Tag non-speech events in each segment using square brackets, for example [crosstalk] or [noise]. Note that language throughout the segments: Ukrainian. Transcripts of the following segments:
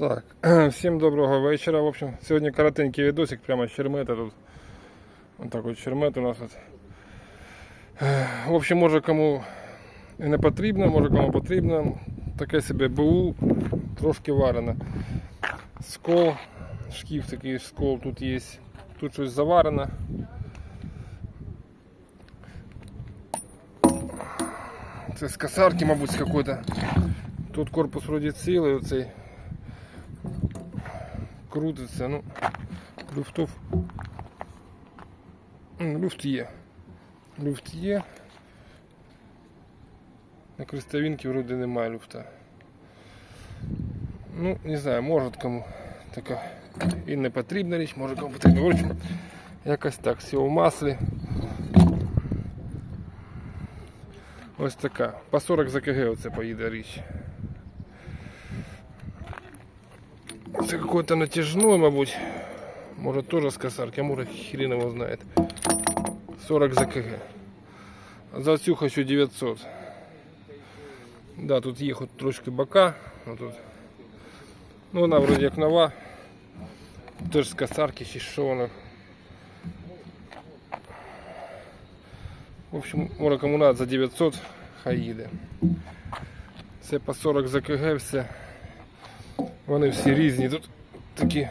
Так, [clears throat] всім доброго вечора. В общем, сьогодні коротенький відосик, прямо з тут. Ось так Чермет у нас от. В общем, може кому і не потрібно, може кому потрібно. Таке собі БУ, трошки варене. Скол, шкіф такий скол тут є. Тут щось заварене. Це з косарки, мабуть, какой-то. Тут корпус вроді цілий, оцей крутиться, ну, люфтов. Люфт є. Люфт є. На крестовинці вроде немає люфта. Ну, не знаю, може кому така і не потрібна річ, може кому потрібна. Общем, якось так, все в маслі. Ось така. По 40 за КГ оце поїде річ. Це какой-то натяжной, мабуть. Може теж з косарки, а може хрен його знає. 40 за КГ. А За цю хочу 900. Да, тут є хоч трошки бока. Отут. Ну вона вроді як нова. Теж з косарки чи що вона. В общем, може кому надо за 900 хай їде. Це по 40 за КГ все. Вони всі різні. Тут такі.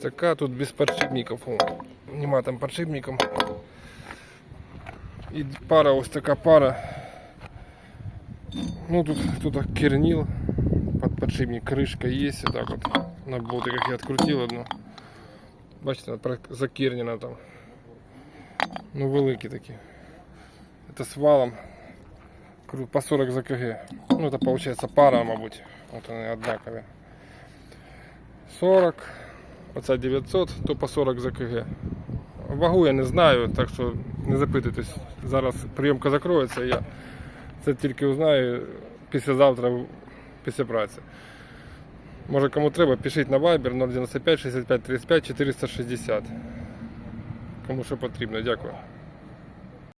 Така тут без подшипників. О, Нема там подшипників. І пара, ось така пара. Ну тут, тут кернил. Под подшипник крышка есть. Вот так вот. На болтиках я открутил одну. Бачите, вона прак- закернена там. Ну великі такі. Это с валом. По 40 за КГ. Ну это получается пара, мабуть. Вот они однакові. 40. Оця 900, то по 40 за КГ. Вагу я не знаю, так що не запитуйтесь. Зараз прийомка закроється, я це тільки узнаю післязавтра після праці. Може кому треба, пишіть на Viber 095 65 35 460. Кому що потрібно, дякую.